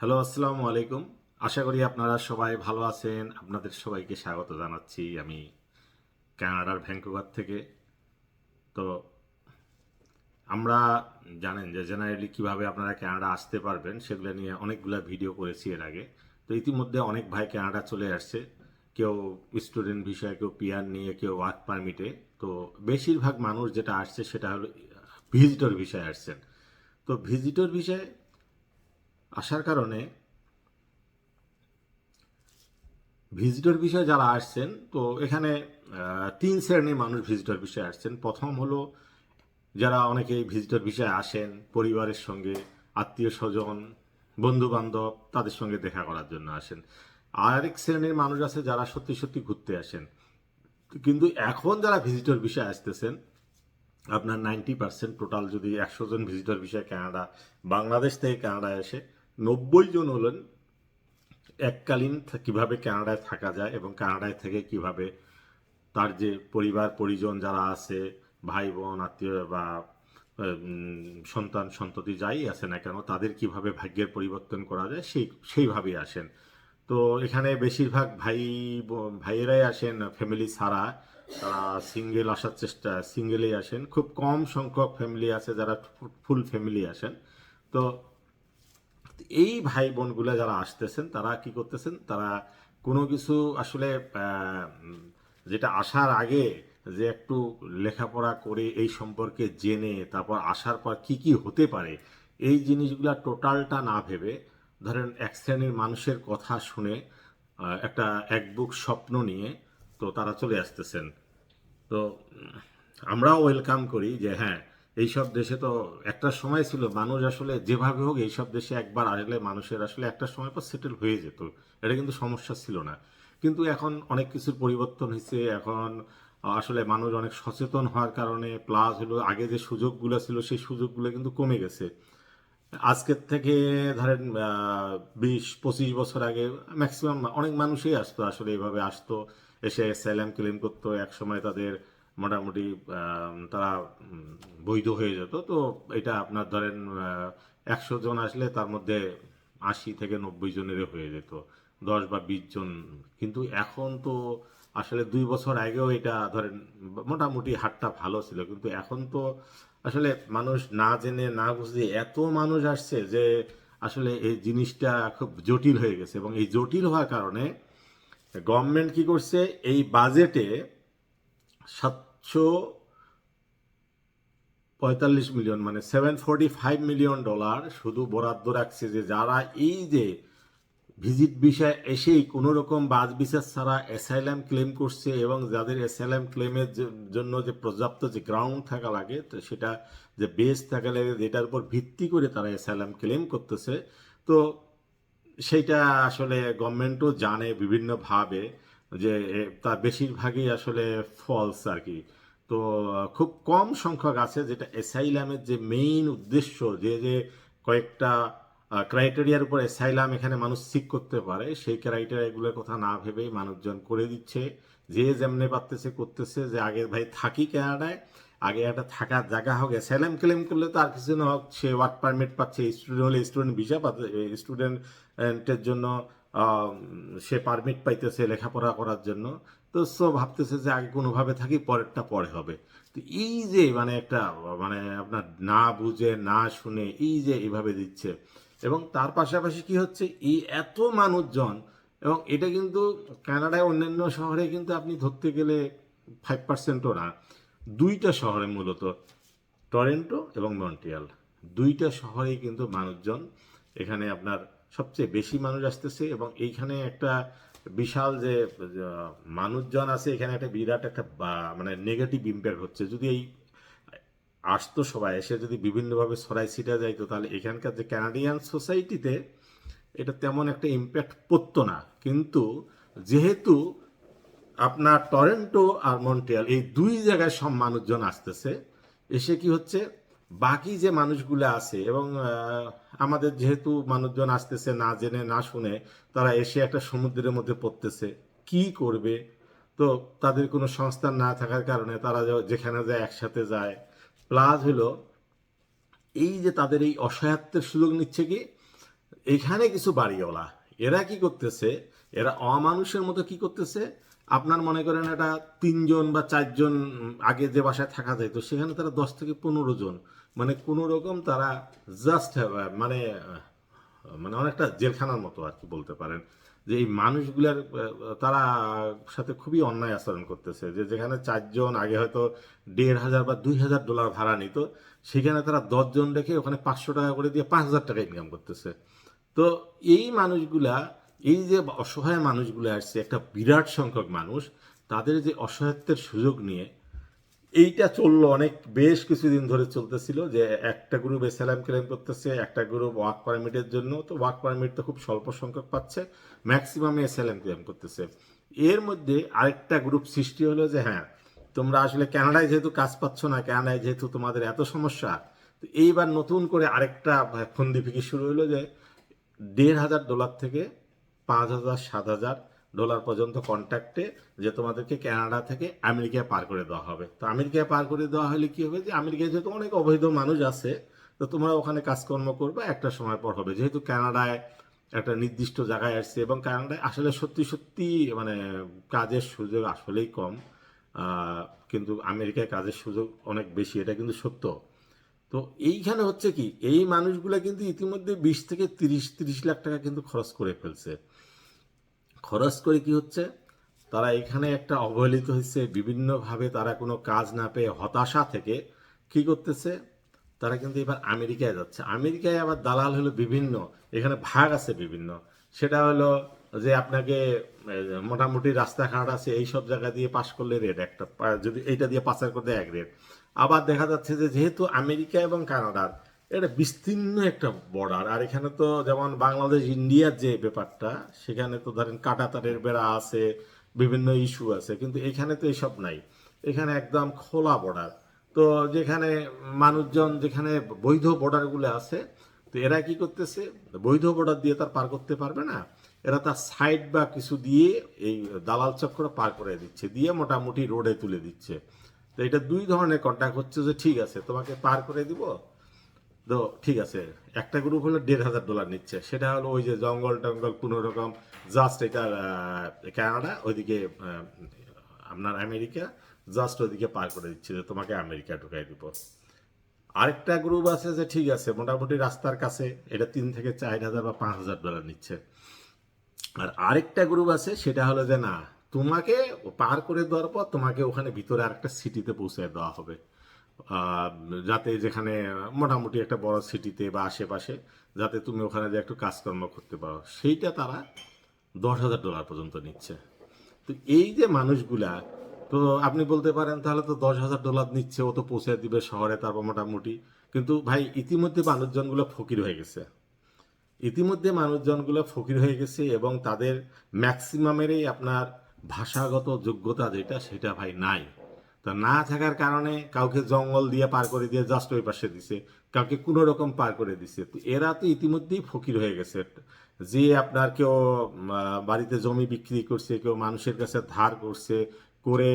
Hello, আসসালামু আলাইকুম। আশা করি আপনারা সবাই ভালো আছেন। আপনাদের সবাইকে স্বাগত জানাচ্ছি আমি কানাডার ভ্যাঙ্কুভার থেকে। তো আমরা জানেন যে জেনারেলি কীভাবে আপনারা কানাডা আসতে পারবেন সেগুলো নিয়ে অনেকগুলো ভিডিও করেছি এর আগে। তো ইতিমধ্যে অনেক ভাই কানাডা চলে আসছে। কেউ স্টুডেন্ট বিষয়ে কেউ পিয়ার নিয়ে, কেউ ওয়ার্ক পারমিটে তো বেশিরভাগ মানুষ যেটা আসছে সেটা হলো ভিজিটর বিষয়ে আসছেন। তো ভিজিটর বিষয়ে আসার কারণে ভিজিটর বিষয়ে যারা আসছেন, তো এখানে তিন শ্রেণির মানুষ ভিজিটর বিষয়ে আসছেন। প্রথম হলো যারা অনেকেই ভিজিটর বিষয়ে আসেন, পরিবারের সঙ্গে, আত্মীয় স্বজন বন্ধু বান্ধব তাদের সঙ্গে দেখা করার জন্য আসেন। আরেক শ্রেণির মানুষ আছে যারা সত্যি সত্যি ঘুরতে আসেন। কিন্তু এখন যারা ভিজিটর বিষয়ে আসতেছেন, আপনার নাইনটি পার্সেন্ট টোটাল যদি একশো জন ভিজিটর বিষয়ে কানাডা বাংলাদেশ থেকে কানাডায় এসে নব্বই জন হলেন এককালীন কীভাবে কানাডায় থাকা যায় এবং কানাডায় থেকে কীভাবে তার যে পরিবার, পরিজন যারা আছে ভাই বোন আত্মীয় বা সন্তান, সন্ততি যাই আছে না কেন, তাদের কীভাবে ভাগ্যের পরিবর্তন করা যায় সেই, সেইভাবেই আসেন। তো এখানে বেশিরভাগ ভাই ভাইয়েরাই আসেন ফ্যামিলি ছাড়া, তারা সিঙ্গেল আসার চেষ্টা, সিঙ্গেলেই আসেন। খুব কম সংখ্যক ফ্যামিলি আছে যারা ফুল ফ্যামিলি আসেন। তো এই ভাই বোনগুলো যারা আসতেছেন, তারা কি করতেছেন? তারা কোনো কিছু আসলে যেটা আসার আগে যে একটু লেখাপড়া করে এই সম্পর্কে জেনে, তারপর আসার পর কি কি হতে পারে, এই জিনিসগুলা টোটালটা না ভেবে, ধরেন এক শ্রেণির মানুষের কথা শুনে একটা এক বুক স্বপ্ন নিয়ে তো তারা চলে আসতেছেন। তো আমরাও ওয়েলকাম করি যে হ্যাঁ এইসব দেশে তো একটা সময় ছিল, মানুষ আসলে যেভাবে হোক এইসব দেশে একবার আসলে মানুষের আসলে একটা সময় পর সেটেল হয়ে যেত। এটা কিন্তু সমস্যা ছিল না। কিন্তু এখন অনেক কিছুর পরিবর্তন হয়েছে, এখন আসলে মানুষ অনেক সচেতন হওয়ার কারণে প্লাস হলো আগে যে সুযোগগুলো ছিল সেই সুযোগগুলো কিন্তু কমে গেছে। আজকের থেকে ধরেন বিশ, পঁচিশ বছর আগে ম্যাক্সিমাম অনেক মানুষই আসতো, আসলে এইভাবে আসতো, এসে স্যালাম ক্লেম করতো এক সময় তাদের মোটামুটি তারা বৈধ হয়ে যেত। তো এটা আপনার ধরেন একশো জন আসলে তার মধ্যে আশি থেকে নব্বই জনের হয়ে যেত, দশ বা বিশ জন। কিন্তু এখন তো আসলে দুই বছর আগেও এটা ধরেন, মোটামুটি হাটটা ভালো ছিল। কিন্তু এখন তো আসলে মানুষ না জেনে, না বুঝে এত মানুষ আসছে যে আসলে এই জিনিসটা খুব জটিল হয়ে গেছে। এবং এই জটিল হওয়ার কারণে গভর্নমেন্ট কি করছে, এই বাজেটে সাতশো পঁয়তাল্লিশ মিলিয়ন মানে seven forty five million dollar শুধু বরাদ্দ রাখছে যে যারা এই যে ভিজিট বিষয়ে এসেই কোনো রকম বাজ বিচার ছাড়া অ্যাসাইলাম ক্লেম করছে এবং যাদের অ্যাসাইলাম ক্লেমের জন্য যে পর্যাপ্ত যে গ্রাউন্ড থাকা লাগে, তো সেটা যে বেস থাকা লাগে, যেটার উপর ভিত্তি করে তারা অ্যাসাইলাম ক্লেম করতেছে। তো সেইটা আসলে গভর্নমেন্টও জানে বিভিন্নভাবে যে তার বেশিরভাগই আসলে ফলস আর কি। তো খুব কম সংখ্যক আছে যেটা অ্যাসাইলামের যে মেইন উদ্দেশ্য, যে যে কয়েকটা ক্রাইটেরিয়ার উপর অ্যাসাইলাম এখানে মানুষ সিক করতে পারে, সেই ক্রাইটেরিয়াগুলোর কথা না ভেবেই মানুষজন করে দিচ্ছে। যে যেমনে পারতেছে করতেছে, যে আগে ভাই থাকি কানাডায়, আগে একটা থাকার জায়গা হোক, অ্যাসাইলাম ক্লেম করলে তো আর কিছু না হোক, সে ওয়ার্ক পারমিট পাচ্ছে স্টুডেন্ট হলে স্টুডেন্ট ভিসা পাচ্ছে স্টুডেন্টের জন্য সে পারমিট পাইতেছে লেখাপড়া করার জন্য। তো সো ভাবতেছে যে আগে কোনোভাবে থাকি, পরেরটা পরে হবে। তো এই যে মানে একটা মানে আপনার না বুঝে, না শুনে এই যে এইভাবে দিচ্ছে এবং তার পাশাপাশি কি হচ্ছে, এই এত মানুষজন এবং এটা কিন্তু কানাডায় অন্যান্য শহরে কিন্তু আপনি ধরতে গেলে ফাইভ পার্সেন্টও না, দুইটা শহরে মূলত টরেন্টো এবং মন্ট্রিয়াল। দুইটা শহরেই কিন্তু মানুষজন এখানে আপনার সবচেয়ে বেশি মানুষ আসতেছে এবং এইখানে একটা বিশাল যে মানুষজন আছে, এখানে একটা বিরাট একটা মানে নেগেটিভ ইম্প্যাক্ট হচ্ছে। যদি এই আসতো সবাই, এসে যদি বিভিন্নভাবে ছড়াই ছিটা যাইতো, তাহলে এখানকার যে ক্যানাডিয়ান সোসাইটিতে এটা তেমন একটা ইম্প্যাক্ট পড়তো না। কিন্তু যেহেতু আপনার টরেন্টো আর মন্ট্রিয়াল এই দুই জায়গায় সব মানুষজন আসতেছে, এসে কি হচ্ছে বাকি যে মানুষগুলো আছে এবং আমাদের যেহেতু মানুষজন আসতেছে না জেনে, না শুনে, তারা এসে একটা সমুদ্রের মধ্যে পড়তেছে, কি করবে? তো তাদের কোনো সংস্থান না থাকার কারণে তারা যেখানে যায় একসাথে যায়। প্লাস হলো, এই যে তাদের এই অসহায়ত্বের সুযোগ নিচ্ছে কি? এখানে কিছু বাড়িওয়ালা, এরা কি করতেছে? এরা অমানুষের মতো কি করতেছে? আপনার মনে করেন এটা তিনজন বা চারজন আগে যে বাসায় থাকা যেত সেখানে তারা দশ থেকে পনেরো জন। মানে কোনো রকম তারা জাস্ট মানে মানে অনেকটা জেলখানার মতো আর কি বলতে পারেন। যে এই মানুষগুলার তারা সাথে খুবই অন্যায় আচরণ করতেছে। যে যেখানে চারজন আগে হয়তো দেড় হাজার বা দুই হাজার ডলার ভাড়া নিত, সেখানে তারা দশজন রেখে ওখানে পাঁচশো টাকা করে দিয়ে পাঁচ হাজার টাকা ইনকাম করতেছে। তো এই মানুষগুলা এই যে অসহায় মানুষগুলো আসছে, একটা বিরাট সংখ্যক মানুষ, তাদের যে অসহায়ত্বের সুযোগ নিয়ে, এইটা চলল অনেক, বেশ কিছুদিন ধরে চলতেছিল যে একটা গ্রুপ এসএলএম ক্লেম করতেছে, একটা গ্রুপ ওয়ার্ক পারমিটের জন্য, তো ওয়ার্ক পারমিট তো খুব স্বল্প সংখ্যক পাচ্ছে ম্যাক্সিমাম এসএলএম ক্লেম করতেছে। এর মধ্যে আরেকটা গ্রুপ সৃষ্টি হলো যে হ্যাঁ তোমরা আসলে কানাডায় যেহেতু কাজ পাচ্ছ না কানাডায় যেহেতু তোমাদের এত সমস্যা, তো এইবার নতুন করে আরেকটা ফন্দি ফিকি শুরু হলো যে দেড় হাজার ডলার থেকে পাঁচ হাজার, সাত হাজার ডলার পর্যন্ত কন্ট্যাক্টে যে তোমাদেরকে কানাডা থেকে আমেরিকায় পার করে দেওয়া হবে। তো আমেরিকায় পার করে দেওয়া হলে কি হবে যে আমেরিকায় যেহেতু অনেক অবৈধ মানুষ আছে, তো তোমরা ওখানে কাজকর্ম করবে, একটা সময় পর হবে। যেহেতু কানাডায় একটা নির্দিষ্ট জায়গায় আসছে এবং কানাডায় আসলে সত্যি সত্যি মানে কাজের সুযোগ আসলেই কম কিন্তু আমেরিকায় কাজের সুযোগ অনেক বেশি, এটা কিন্তু সত্য। তো এইখানে হচ্ছে কি, এই মানুষগুলা কিন্তু ইতিমধ্যে বিশ থেকে তিরিশ তিরিশ লাখ টাকা কিন্তু খরচ করে ফেলছে। খরচ করে কি হচ্ছে? তারা এখানে একটা অবহেলিত হচ্ছে বিভিন্নভাবে তারা কোনো কাজ না পেয়ে হতাশা থেকে কি করতেছে? তারা কিন্তু এবার আমেরিকায় যাচ্ছে। আমেরিকায় আবার দালাল হলো বিভিন্ন, এখানে ভাগ আছে বিভিন্ন। সেটা হলো যে আপনাকে মোটামুটি রাস্তাঘাট আছে এই সব জায়গা দিয়ে পাশ করলে রেট একটা, যদি এইটা দিয়ে পাচার করতে এক রেট। আবার দেখা যাচ্ছে যে যেহেতু আমেরিকা এবং কানাডার এটা বিস্তীর্ণ একটা বর্ডার আর এখানে তো যেমন বাংলাদেশ, ইন্ডিয়ার যে ব্যাপারটা, সেখানে তো ধরেন কাটাতারের বেড়া আছে, বিভিন্ন ইস্যু আছে, কিন্তু এখানে তো এসব নাই। এখানে একদম খোলা বর্ডার তো যেখানে মানুষজন, যেখানে বৈধ বর্ডারগুলো আছে, তো এরা কি করতেছে? বৈধ বর্ডার দিয়ে তার পার করতে পারবে না। এরা তার সাইড বা কিছু দিয়ে এই দালাল চক্র পার করে দিচ্ছে, দিয়ে মোটামুটি রোডে তুলে দিচ্ছে। তো এটা দুই ধরনের কন্ট্যাক্ট হচ্ছে যে, ঠিক আছে, তোমাকে পার করে দিব তো ঠিক আছে, একটা গ্রুপ হলো দেড় হাজার ডলার নিচ্ছে। সেটা হলো ওই যে জঙ্গল টঙ্গল কোনো রকম জাস্ট এটা কানাডা ওইদিকে আপনার আমেরিকা জাস্ট ওইদিকে পার করে দিচ্ছে যে তোমাকে আমেরিকা ঢুকাই দিব। আরেকটা গ্রুপ আছে যে ঠিক আছে, মোটামুটি রাস্তার কাছে, এটা তিন থেকে চার হাজার বা পাঁচ হাজার ডলার নিচ্ছে। আর আরেকটা গ্রুপ আছে, সেটা হলো যে না, তোমাকে পার করে দেওয়ার পর তোমাকে ওখানে ভিতরে আরেকটা সিটিতে পৌঁছে দেওয়া হবে। যাতে যেখানে মোটামুটি একটা বড় সিটিতে বা আশেপাশে, যাতে তুমি ওখানে যে একটু কাজকর্ম করতে পারো, সেইটা তারা দশ হাজার ডলার পর্যন্ত নিচ্ছে। তো এই যে মানুষগুলা, তো আপনি বলতে পারেন তাহলে তো দশ হাজার ডলার নিচ্ছে, ও তো পৌঁছে দিবে শহরে তারপর মোটামুটি। কিন্তু ভাই, ইতিমধ্যে মানুষজনগুলো ফকির হয়ে গেছে। ইতিমধ্যে মানুষজনগুলো ফকির হয়ে গেছে এবং তাদের ম্যাক্সিমামেরই আপনার ভাষাগত যোগ্যতা যেটা, সেটা ভাই নাই। তা না থাকার কারণে কাউকে জঙ্গল দিয়ে পার করে দিয়ে জাস্ট ওই পাশে দিছে, কাউকে কোনো রকম পার করে দিছে। তো এরা তো ইতিমধ্যেই ফকির হয়ে গেছে। যে আপনার কেউ বাড়িতে জমি বিক্রি করছে, কেউ মানুষের কাছে ধার করছে, করে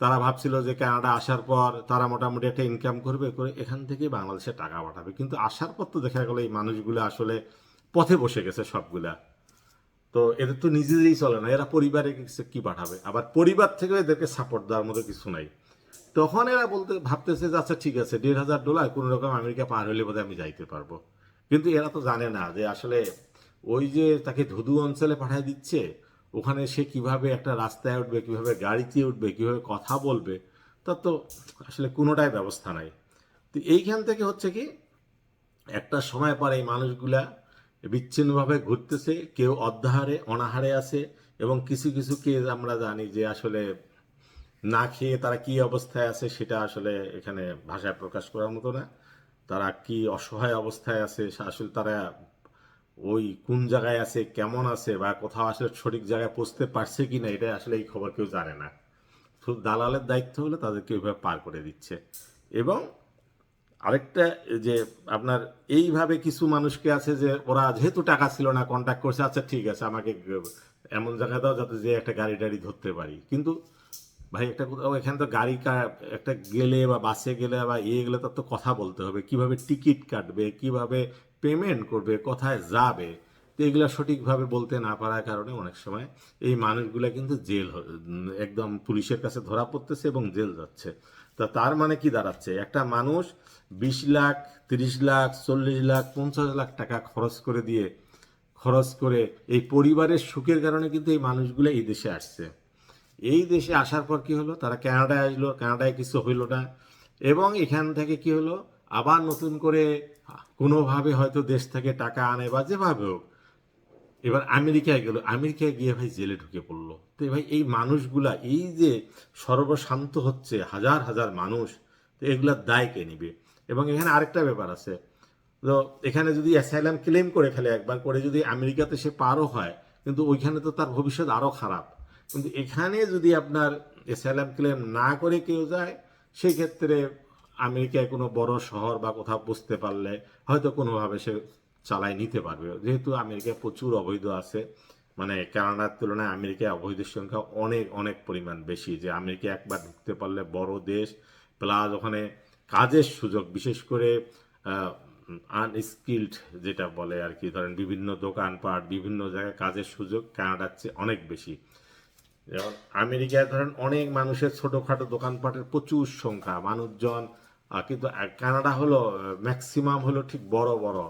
তারা ভাবছিল যে কানাডা আসার পর তারা মোটামুটি একটা ইনকাম করবে, করে এখান থেকে বাংলাদেশে টাকা পাঠাবে। কিন্তু আসার পর তো দেখা গেলো এই মানুষগুলো আসলে পথে বসে গেছে সবগুলা। তো এদের তো নিজেদেরই চলে না, এরা পরিবারে কি পাঠাবে? আবার পরিবার থেকে এদেরকে সাপোর্ট দেওয়ার মতো কিছু নাই। তখন এরা বলতে, ভাবতেছে যে আচ্ছা ঠিক আছে, দেড় হাজার ডলার, কোনো রকম আমেরিকা পার হলে বোধহয় আমি যাইতে পারব। কিন্তু এরা তো জানে না যে, আসলে ওই যে তাকে ধুধু অঞ্চলে পাঠিয়ে দিচ্ছে, ওখানে সে কীভাবে একটা রাস্তায় উঠবে, কীভাবে গাড়িতে উঠবে, কীভাবে কথা বলবে, তার তো আসলে কোনোটাই ব্যবস্থা নাই। তো এইখান থেকে হচ্ছে কি, একটা সময় পর এই মানুষগুলা বিচ্ছিন্নভাবে ঘুরতেছে, কেউ অর্ধাহারে অনাহারে আছে, এবং কিছু কিছু কেস আমরা জানি যে, আসলে না খেয়ে তারা কি অবস্থায় আছে সেটা আসলে এখানে ভাষায় প্রকাশ করার মতো না। তারা কি অসহায় অবস্থায় আছে আসলে তারা ওই কোন জায়গায় আছে, কেমন আছে বা কোথাও আসলে সঠিক জায়গায় পৌঁছতে পারছে কি না এটা আসলে এই খবর কেউ জানে না। শুধু দালালের দায়িত্ব হলে তাদেরকে ওইভাবে পার করে দিচ্ছে। এবং আরেকটা যে আপনার এইভাবে কিছু মানুষকে আছে যে ওরা যেহেতু টাকা ছিল না কন্ট্যাক্ট করছে আচ্ছা ঠিক আছে, আমাকে এমন জায়গায় দাও যাতে যে একটা গাড়ি টাড়ি ধরতে পারি। কিন্তু ভাই, একটা কোথাও এখানে তো গাড়ি একটা গেলে বা বাসে গেলে বা ইয়ে গেলে তার তো কথা বলতে হবে। কীভাবে টিকিট কাটবে, কীভাবে পেমেন্ট করবে, কোথায় যাবে? তো এগুলো সঠিকভাবে বলতে না পারার কারণে অনেক সময় এই মানুষগুলো কিন্তু জেল একদম পুলিশের কাছে ধরা পড়তেছে এবং জেল যাচ্ছে। তা তার মানে কি দাঁড়াচ্ছে? একটা মানুষ বিশ লাখ, তিরিশ লাখ, চল্লিশ লাখ, পঞ্চাশ লাখ টাকা খরচ করে দিয়ে, খরচ করে এই পরিবারের সুখের কারণে কিন্তু এই মানুষগুলো এই দেশে আসছে। এই দেশে আসার পর কি হলো? তারা কানাডায় আসলো, কানাডায় কিছু হইল না। এবং এখান থেকে কি হলো? আবার নতুন করে কোনোভাবে হয়তো দেশ থেকে টাকা আনে বা যেভাবে হোক। এবার আমেরিকায় গেল। আমেরিকায় গিয়ে ভাই জেলে ঢুকে পড়ল। তো ভাই এই মানুষগুলা, এই যে সর্বশান্ত হচ্ছে, হাজার হাজার মানুষ, তো এগুলার দায় কে নিবে? এবং এখানে আরেকটা ব্যাপার আছে। তো এখানে যদি অ্যাসাইলাম ক্লেম করে ফেলে একবার করে যদি আমেরিকাতে সে পারও হয়, কিন্তু ওইখানে তো তার ভবিষ্যৎ আরও খারাপ। কিন্তু এখানে যদি আপনার অ্যাসাইলাম ক্লেম না করে কেউ যায় সেই ক্ষেত্রে আমেরিকায় কোনো বড় শহর বা কোথাও বসতে পারলে হয়তো কোনোভাবে সে চালায় নিতে পারবে। যেহেতু আমেরিকায় প্রচুর অবৈধ আছে মানে কানাডার তুলনায় আমেরিকায় অবৈধের সংখ্যা অনেক অনেক পরিমাণ বেশি। যে আমেরিকা একবার ঢুকতে পারলে বড় দেশ প্লাস ওখানে কাজের সুযোগ, বিশেষ করে আনস্কিল্ড যেটা বলে আর কি, ধরেন বিভিন্ন দোকানপাট, বিভিন্ন জায়গায় কাজের সুযোগ কানাডার চেয়ে অনেক বেশি। যেমন আমেরিকায় ধরেন অনেক মানুষের ছোটোখাটো দোকানপাটের প্রচুর সংখ্যা, মানুষজন কিন্তু কানাডা হলো ম্যাক্সিমাম হলো ঠিক বড় বড়,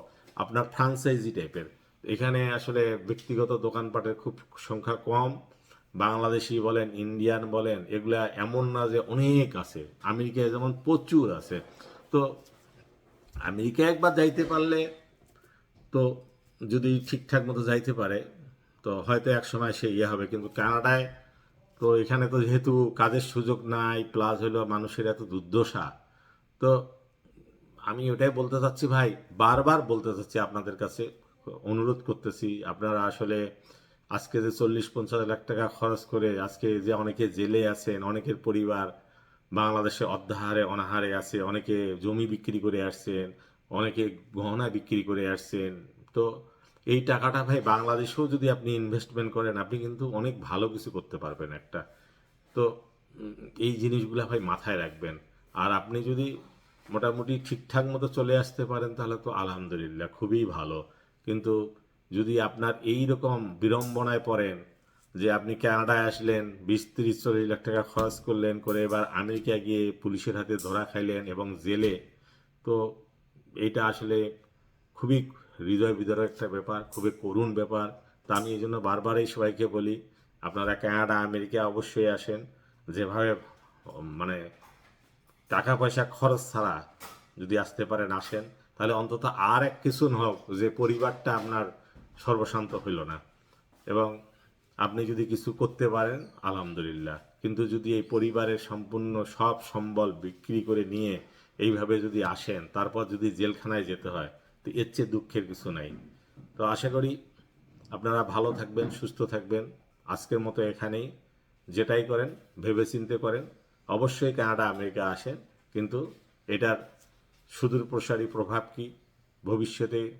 আপনার ফ্রাঞ্চাইজি টাইপের এখানে আসলে ব্যক্তিগত দোকানপাটের খুব সংখ্যা কম, বাংলাদেশি বলেন ইন্ডিয়ান বলেন, এগুলা এমন না যে অনেক আছে, আমেরিকায় যেমন প্রচুর আছে। তো আমেরিকা একবার যাইতে পারলে তো যদি ঠিকঠাক মতো যাইতে পারে, তো হয়তো এক সময় সে ইয়ে হবে, কিন্তু কানাডায় তো এখানে তো যেহেতু কাজের সুযোগ নাই প্লাস হলো মানুষের এত দুর্দশা, তো আমি ওটাই বলতে চাচ্ছি ভাই, বারবার বলতে চাচ্ছি আপনাদের কাছে, অনুরোধ করতেছি, আপনারা আসলে আজকে যে চল্লিশ পঞ্চাশ লাখ টাকা খরচ করে আজকে যে অনেকে জেলে আছেন, অনেকের পরিবার বাংলাদেশে অর্ধাহারে, অনাহারে আছে, অনেকে জমি বিক্রি করে আসছেন, অনেকে গহনা বিক্রি করে আসছেন, তো এই টাকাটা ভাই বাংলাদেশেও যদি আপনি ইনভেস্টমেন্ট করেন, আপনি কিন্তু অনেক ভালো কিছু করতে পারবেন একটা। তো এই জিনিসগুলো ভাই মাথায় রাখবেন। আর আপনি যদি মোটামুটি ঠিকঠাক মতো চলে আসতে পারেন, তাহলে তো আলহামদুলিল্লাহ খুবই ভালো। কিন্তু যদি আপনার এই রকম বিড়ম্বনায় পড়েন, যে আপনি কানাডায় আসলেন, বিশ তিরিশ চল্লিশ লাখ টাকা খরচ করলেন, করে এবার আমেরিকা গিয়ে পুলিশের হাতে ধরা খাইলেন এবং জেলে, তো এইটা আসলে খুবই হৃদয় বিদারক একটা ব্যাপার, খুবই করুণ ব্যাপার। তা আমি এই জন্য বারবারই সবাইকে বলি, আপনারা কানাডা, আমেরিকা অবশ্যই আসেন। যেভাবে মানে টাকা পয়সা খরচ ছাড়া যদি আসতে পারেন, আসেন। তাহলে অন্তত আর এক কিছু হোক, যে পরিবারটা আপনার সর্বশান্ত হইল না। এবং আপনি যদি কিছু করতে পারেন, আলহামদুলিল্লাহ। কিন্তু যদি এই পরিবারের সম্পূর্ণ সব সম্বল বিক্রি করে নিয়ে এইভাবে যদি আসেন, তারপর যদি জেলখানায় যেতে হয় তো এর চেয়ে দুঃখের কিছু নাই। তো আশা করি আপনারা ভালো থাকবেন, সুস্থ থাকবেন। আজকের মতো এখানেই। যেটাই করেন, ভেবেচিন্তে করেন। অবশ্যই কানাডা, আমেরিকা আসেন। কিন্তু এটার সুদূর প্রসারী প্রভাব কি, ভবিষ্যতে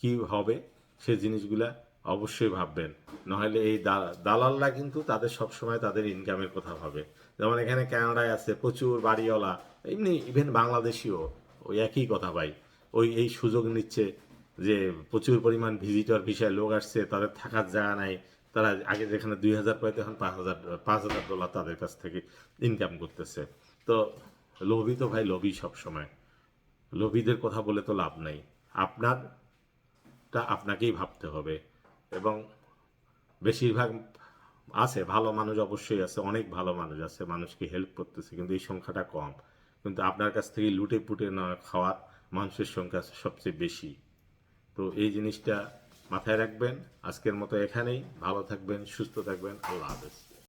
কি হবে, সে জিনিসগুলা অবশ্যই ভাববেন। নাহলে এই দালালরা কিন্তু তাদের সবসময় তাদের ইনকামের কথা ভাবে। যেমন এখানে কানাডায় আছে প্রচুর বাড়িওয়ালা, এমনি ইভেন বাংলাদেশিও ওই একই কথা ভাই। ওই, এই সুযোগ নিচ্ছে যে প্রচুর পরিমাণ ভিজিটর ভিসায় লোক আসছে, তাদের থাকার জায়গা নাই। তারা আগে যেখানে দুই হাজার পাইতে এখন পাঁচ হাজার পাঁচ হাজার ডলার তাদের কাছ থেকে ইনকাম করতেছে। তো লোভী তো ভাই, লোভী সবসময়। লোভীদের কথা বলে তো লাভ নাই। আপনারটা আপনাকেই ভাবতে হবে। এবং বেশিরভাগ আছে, ভালো মানুষ অবশ্যই আছে, অনেক ভালো মানুষ আছে, মানুষকে হেল্প করতেছে, কিন্তু এই সংখ্যাটা কম। কিন্তু আপনার কাছ থেকে লুটে পুটে না খাওয়ার মানুষের সংখ্যা সবচেয়ে বেশি। তো এই জিনিসটা মাথায় রাখবেন। আজকের মতো এখানেই। ভালো থাকবেন, সুস্থ থাকবেন। আল্লাহ হাফেজ।